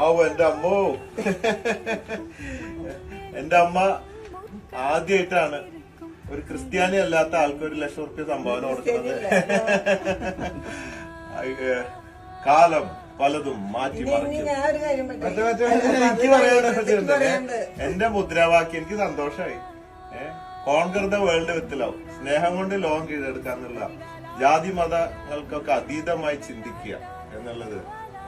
ആവോ എന്റെ അമ്മോ. എന്റെ അമ്മ ആദ്യമായിട്ടാണ് ഒരു ക്രിസ്ത്യാനി അല്ലാത്ത ആൾക്ക് ഒരു ലക്ഷം റുപ്യ സംഭാവന കൊടുക്കുന്നത്. കാലം പലതും മാറ്റി മറിച്ചു മറിക്കും. എനിക്ക് എന്റെ മുദ്രാവാക്യം എനിക്ക് സന്തോഷമായി conquer the world with love സ്നേഹം കൊണ്ട് ലോകം കീഴടക്കാന്നുള്ള ജാതി മതങ്ങൾക്കൊക്കെ അതീതമായി ചിന്തിക്കുക എന്നുള്ളത്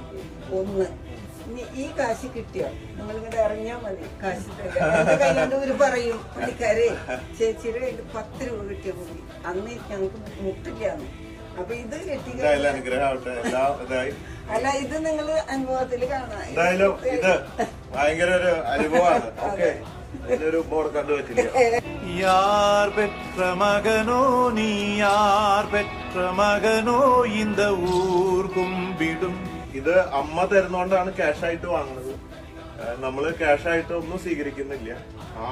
ഞാൻ മിന്നാന്ന് രണ്ടു മണിക്കാരൻ ഒന്ന് ഇനി ഈ കാശ് കിട്ടിയോ നിങ്ങൾ ഇങ്ങോട്ട് ഇറങ്ങിയാ മതി കാശ് തരാം. എന്റെ കയ്യിലോട്ട് ഇവര് പറയും പണിക്കാരെ ചേച്ചിയുടെ കയ്യിൽ പത്ത് രൂപ കിട്ടിയ മതി അന്ന് ഞങ്ങൾക്ക് മുട്ടില്ലാന്ന് അപ്പൊ ഇത് കിട്ടി എന്തായാലും അനുഗ്രഹം ആവട്ടെ എല്ലാം ഇതായി അല്ല ഇത് നിങ്ങൾ അനുഭവത്തിൽ കാണാം എന്തായാലും ഇത് ഭയങ്കര ഒരു അനുഭവമാണ് ഓക്കെ ഇതിലൊരു ബോർഡ് കണ്ടുവച്ചില്ല யார் பெற்ற மகனோ நீ யார் பெற்ற மகனோ இந்த ஊர் கும்பிடும் ഇത് അമ്മ തരുന്നോണ്ടാണ് ക്യാഷ് ആയിട്ട് വാങ്ങുന്നത്. നമ്മൾ ക്യാഷ് ആയിട്ട് ഒന്നും സ്വീകരിക്കുന്നില്ല.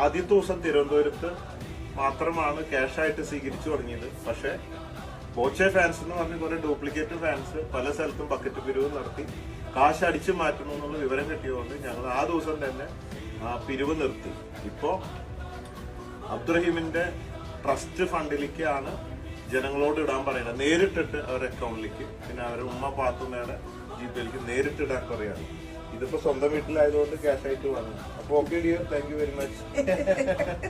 ആദ്യത്തെ ദിവസം തിരുവനന്തപുരത്ത് മാത്രമാണ് ക്യാഷ് ആയിട്ട് സ്വീകരിച്ചു തുടങ്ങിയത്. പക്ഷെ ബോച്ചെ ഫാൻസ് എന്ന് പറഞ്ഞ കുറെ ഡ്യൂപ്ലിക്കേറ്റ് ഫാൻസ് പല സ്ഥലത്തും ബക്കറ്റ് പിരിവ് നടത്തി കാശ് അടിച്ചു മാറ്റണം എന്നുള്ള വിവരം കിട്ടിയതുകൊണ്ട് ഞങ്ങൾ ആ ദിവസം തന്നെ ആ പിരിവ് നിർത്തി. ഇപ്പോ അബ്ദുറഹീമിന്റെ ട്രസ്റ്റ് ഫണ്ടിലേക്കാണ് ജനങ്ങളോട് ഇടാൻ പറയുന്നത്. നേരിട്ടിട്ട് അവരുടെ അക്കൗണ്ടിലേക്ക് പിന്നെ അവരുടെ ഉമ്മ പാത്തുമ്മയുടെ ജിപേയിലേക്ക് നേരിട്ട് ഇടാൻ പറയാണ്. ഇതിപ്പോ സ്വന്തം വീട്ടിലായതുകൊണ്ട് ക്യാഷ് ആയിട്ട് വാങ്ങും. അപ്പൊ okay dear thank you very much